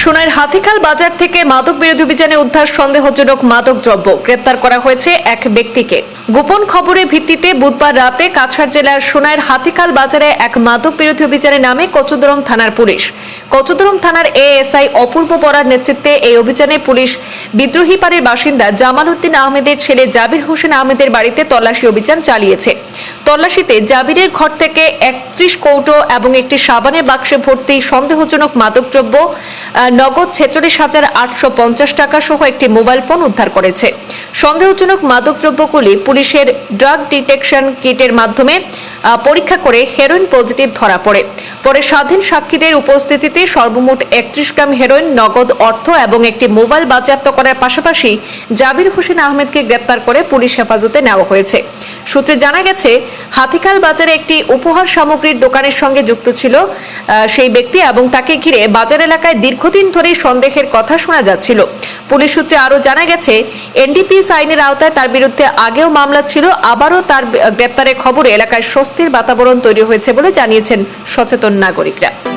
সোনার হাতিখাল বাজার থেকে মাদক বিরোধী অভিযানে উদ্ধার সন্দেহজনক মাদক দ্রব্য গ্রেপ্তার করা হয়েছে এক ব্যক্তিকে। গোপন খবরের ভিত্তিতে বুধবার রাতে কাছাড় জেলার সোনার হাতিখাল বাজারে এক মাদক বিরোধী অভিযানে নামে কচুদরম থানার পুলিশ। কচুদরম থানার এএসআই অপূর্ব বরার নেতৃত্বে এই অভিযানে পুলিশ বিদ্রোহী পাড়ের বাসিন্দা জামাল উদ্দিন আহমেদের ছেলে জাবির হোসেন আহমেদের বাড়িতে তল্লাশি অভিযান চালিয়েছে। তল্লাশিতে জাবিরের ঘর থেকে একত্রিশ কৌটো এবং একটি সাবানের বাক্সে ভর্তি সন্দেহজনক মাদকদ্রব্য নগদ ছেচল্লিশ হাজার আটশো পঞ্চাশ টাকা সহ একটি মোবাইল ফোন উদ্ধার করেছে। সন্দেহজনক মাদকদ্রব্যগুলি পুলিশের ড্রাগ ডিটেকশন কিটের মাধ্যমে পরীক্ষা করে হেরোইন পজিটিভ ধরা পড়ে। পরে স্বাধীন সাক্ষীদের উপস্থিতিতে সর্বমোট একত্রিশ গ্রাম হেরোইন, নগদ অর্থ এবং একটি মোবাইল বাজেয়াপ্ত করার পাশাপাশি জাবির হোসেন আহমেদকে গ্রেপ্তার করে পুলিশ হেফাজতে নেওয়া হয়েছে। সূত্রে জানা গেছে, হাতিকাল বাজারে একটি উপহার সামগ্রীর দোকানের সঙ্গে যুক্ত ছিল সেই ব্যক্তি এবং তাকে ঘিরে বাজার এলাকায় দীর্ঘদিন ধরেই সন্দেহের কথা শোনা যাচ্ছিল। পুলিশ সূত্রে আরও জানা গেছে এনডিপিএস আইনের আওতায় তার বিরুদ্ধে আগেও মামলা ছিল, আবারও তার গ্রেপ্তারের খবরে এলাকায় স্বস্তির বাতাবরণ তৈরি হয়েছে বলে জানিয়েছেন সচেতন নাগরিকরা।